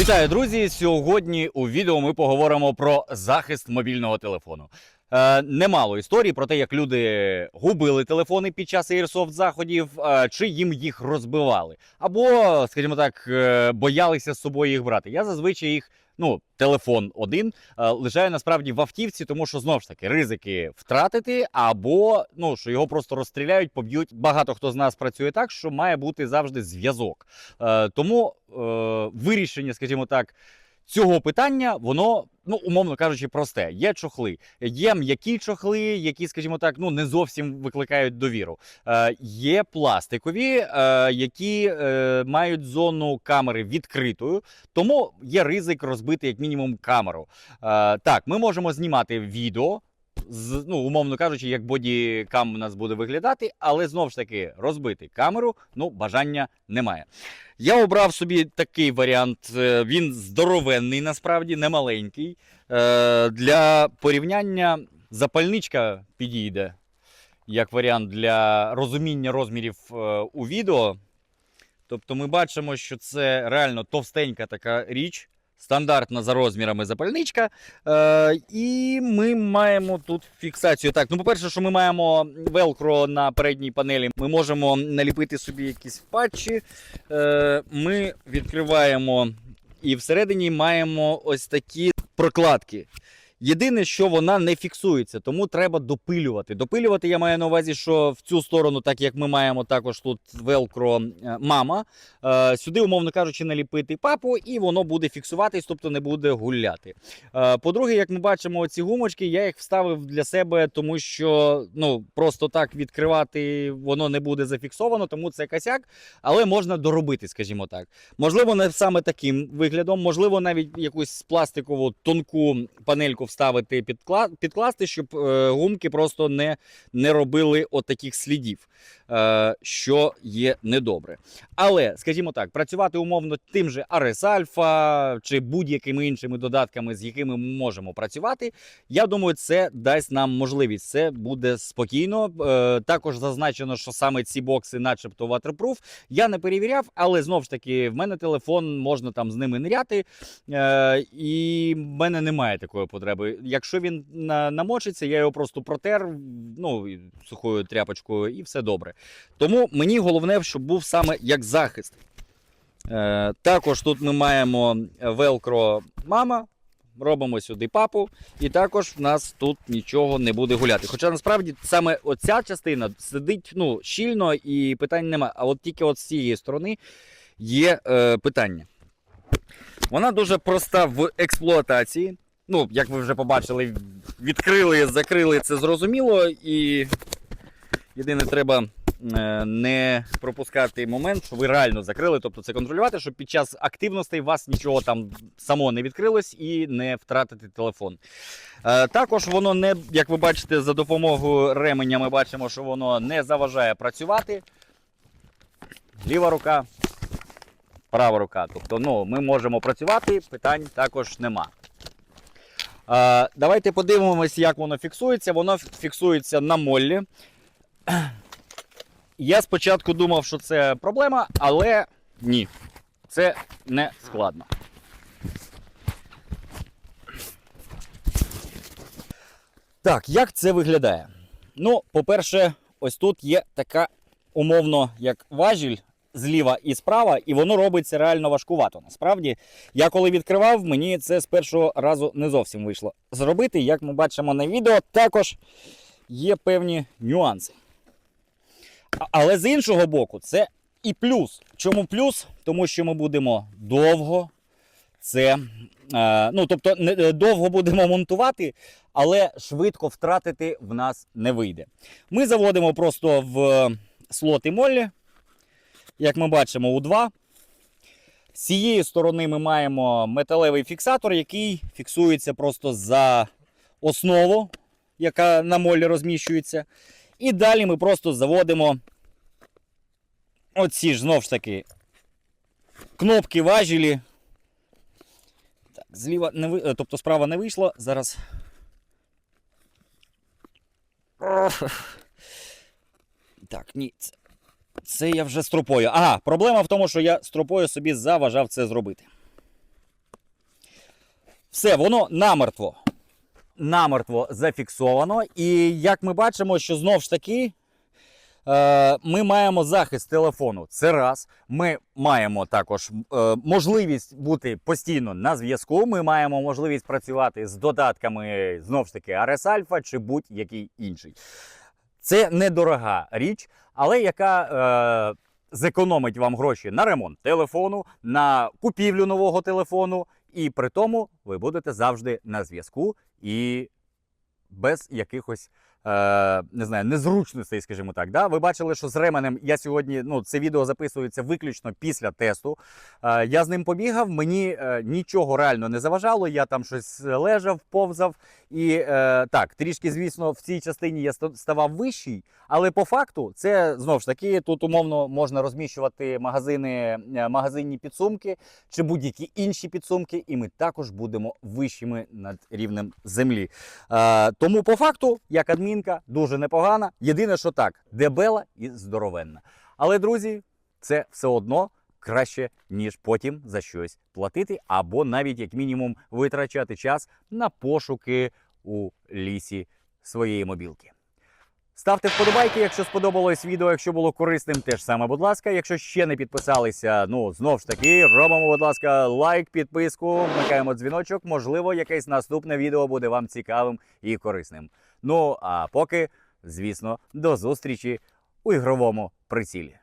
Вітаю, друзі! Сьогодні у відео ми поговоримо про захист мобільного телефону. Е, немало історій про те, як люди губили телефони під час Airsoft заходів, е, чи їм їх розбивали, або, скажімо так, е, боялися з собою їх брати. Я зазвичай їх. Ну, телефон один лежає насправді в автівці, тому що знов ж таки ризики втратити, або ну що його просто розстріляють, поб'ють. Багато хто з нас працює так, що має бути завжди зв'язок. Тому е, вирішення, скажімо так, цього питання, воно, ну, умовно кажучи, просте. Є чохли, є м'які чохли, які, скажімо так, ну не зовсім викликають довіру. Е, є пластикові, е, які е, мають зону камери відкритою, тому є ризик розбити як мінімум камеру. Е, так, ми можемо знімати відео. З, ну, умовно кажучи, як бодікам у нас буде виглядати, але знову ж таки розбити камеру, ну, бажання немає. Я обрав собі такий варіант. е, Він здоровенний, насправді, не маленький. Е, Для порівняння запальничка підійде як варіант для розуміння розмірів е, у відео. Тобто ми бачимо, що це реально товстенька така річ, стандартна за розмірами запальничка. Е, і ми маємо тут фіксацію. Так, ну, по-перше, що ми маємо велкро на передній панелі, ми можемо наліпити собі якісь патчі. Е, ми відкриваємо і всередині маємо ось такі прокладки. Єдине, що вона не фіксується, тому треба допилювати. Допилювати я маю на увазі, що в цю сторону, так як ми маємо також тут велкро е, мама, е, сюди, умовно кажучи, наліпити папу, і воно буде фіксуватись, тобто не буде гуляти. Е, По-друге, як ми бачимо, ці гумочки, я їх вставив для себе, тому що ну просто так відкривати воно не буде зафіксовано, тому це косяк, але можна доробити, скажімо так. Можливо, не саме таким виглядом, можливо, навіть якусь пластикову тонку панельку вставити, підкла... підкласти, щоб е, гумки просто не, не робили от таких слідів, що є недобре. Але, скажімо так, працювати умовно тим же Ares Alpha чи будь-якими іншими додатками, з якими ми можемо працювати, я думаю, це дасть нам можливість. Це буде спокійно. Е, також зазначено, що саме ці бокси, начебто, waterproof. Я не перевіряв, але знову ж таки, в мене телефон можна там з ними ниряти, е, і в мене немає такої потреби. Якщо він намочиться, я його просто протер ну, сухою тряпочкою, і все добре. Тому мені головне, щоб був саме як захист. Е, також тут ми маємо велкро мама. Робимо сюди папу, і також в нас тут нічого не буде гуляти. Хоча насправді саме оця частина сидить ну, щільно і питань немає. А от тільки от з цієї сторони є е, питання. Вона дуже проста в експлуатації. Ну, як ви вже побачили, відкрили, закрили це зрозуміло. І єдине треба е, не пропускати момент, що ви реально закрили, тобто це контролювати, щоб під час активностей у вас нічого там само не відкрилось і не втратити телефон. Е, Також воно не, як ви бачите, за допомогою ременя ми бачимо, що воно не заважає працювати. Ліва рука, права рука. Тобто ну, ми можемо працювати, питань також нема. Е, Давайте подивимось, як воно фіксується. Воно фіксується на моллі. Я спочатку думав, що це проблема, але ні, це не складно. Так, як це виглядає? Ну, по-перше, ось тут є така умовно, як важіль зліва і справа, і воно робиться реально важкувато. Насправді, я коли відкривав, мені це з першого разу не зовсім вийшло зробити. Як ми бачимо на відео, також є певні нюанси. Але з іншого боку, це і плюс. Чому плюс? Тому що ми будемо довго це. е, ну, тобто, е, довго будемо монтувати, але швидко втратити в нас не вийде. Ми заводимо просто в слоти моллі, як ми бачимо, у 2. З цієї сторони ми маємо металевий фіксатор, який фіксується просто за основу, яка на молі розміщується. І далі ми просто заводимо оці ж знову ж таки кнопки важелі. Так, зліва не ви... е, тобто справа не вийшло. Зараз. Так, ні. Це, це я вже стропою. Ага, проблема в тому, що я стропою собі заважав це зробити. Все, воно намертво. Намертво зафіксовано. І як ми бачимо, що знов ж таки. Е, Ми маємо захист телефону. Це раз. Ми маємо також е, можливість бути постійно на зв'язку. Ми маємо можливість працювати з додатками знов ж таки RS Alpha чи будь-який інший. Це недорога річ, але яка е, зекономить вам гроші на ремонт телефону, на купівлю нового телефону, і при тому ви будете завжди на зв'язку і без якихось. Е, не знаю, незручностей, скажімо так. Да? Ви бачили, що з ременем я сьогодні, ну, це відео записується виключно після тесту. Е, я з ним побігав, мені е, нічого реально не заважало. Я там щось лежав, повзав. І так, трішки, звісно, в цій частині я ставав вищий, але по факту це знов ж таки тут умовно можна розміщувати магазини, магазинні підсумки чи будь-які інші підсумки, і ми також будемо вищими над рівнем землі. Тому по факту, як адмінка, дуже непогана. Єдине, що так, дебела і здоровенна. Але, друзі, це все одно краще, ніж потім за щось платити, або навіть як мінімум витрачати час на пошуки у лісі своєї мобілки. Ставте вподобайки, якщо сподобалось відео, якщо було корисним, теж саме, будь ласка. Якщо ще не підписалися, ну знов ж таки, робимо, будь ласка, лайк, підписку, вмикаємо дзвіночок. Можливо, якесь наступне відео буде вам цікавим і корисним. Ну а поки, звісно, до зустрічі у ігровому прицілі.